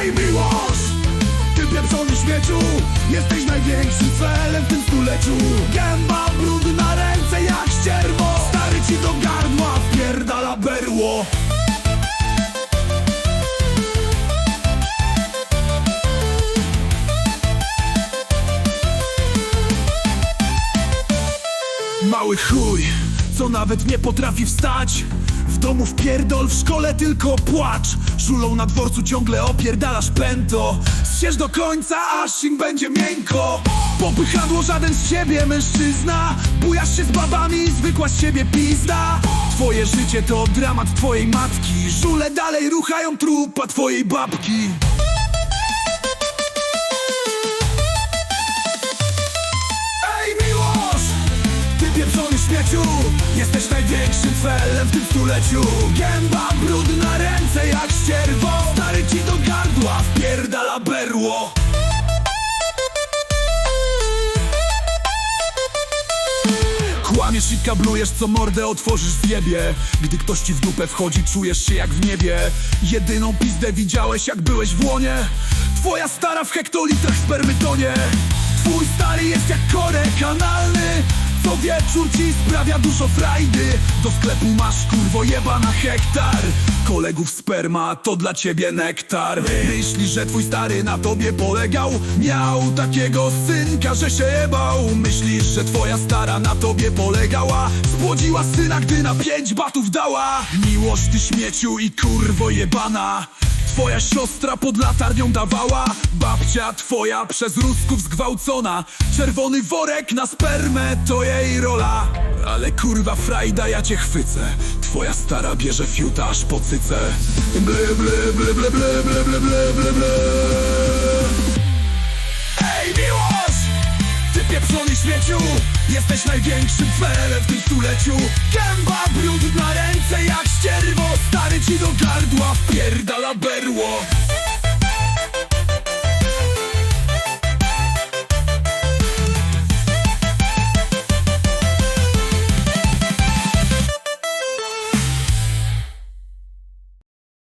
Hej miłość, ty pieprzony śmieciu Jesteś największym celem w tym stuleciu. Gęba brudy na ręce jak ścierwo. Stary ci do gardła pierdala berło. Mały chuj co nawet nie potrafi wstać. W domu wpierdol, w szkole tylko płacz. Żulą na dworcu ciągle opierdalasz pęto. Zsiesz do końca, aż im będzie miękko. Popychadło żaden z siebie mężczyzna. Bujasz się z babami, zwykła z siebie pizda. Twoje życie to dramat twojej matki. Żule dalej ruchają trupa twojej babki śmieciu Jesteś największym felem w tym stuleciu. Gęba brudna, ręce jak ścierwo. Stary ci do gardła wpierdala berło. Kłamiesz i kablujesz, co mordę otworzysz zjebie Gdy ktoś ci w dupę wchodzi, czujesz się jak w niebie. Jedyną pizdę widziałeś, jak byłeś w łonie. Twoja stara w hektolitrach spermy tonie Twój stary jest jak korek analny Co wieczór ci sprawia dużo frajdy. Do sklepu masz kurwo jeba na hektar. Kolegów sperma to dla ciebie nektar. Myślisz, że twój stary na tobie polegał? Miał takiego synka, że się bał. Myślisz, że twoja stara na tobie polegała? Spłodziła syna, gdy na pięć batów dała. Miłość ty śmieciu i kurwo jebana Twoja siostra pod latarnią dawała Babcia twoja przez Rusków zgwałcona. Czerwony worek na spermę to jej rola. Ale kurwa frajda ja cię chwycę. Twoja stara bierze fiuta aż po cyce Ble ble ble ble ble ble ble ble ble ble. Ej miłość! Ty pieprzony śmieciu Jesteś największym felem w tym stuleciu. Gęba brudna, ręce jak do gardła wpierdala berło.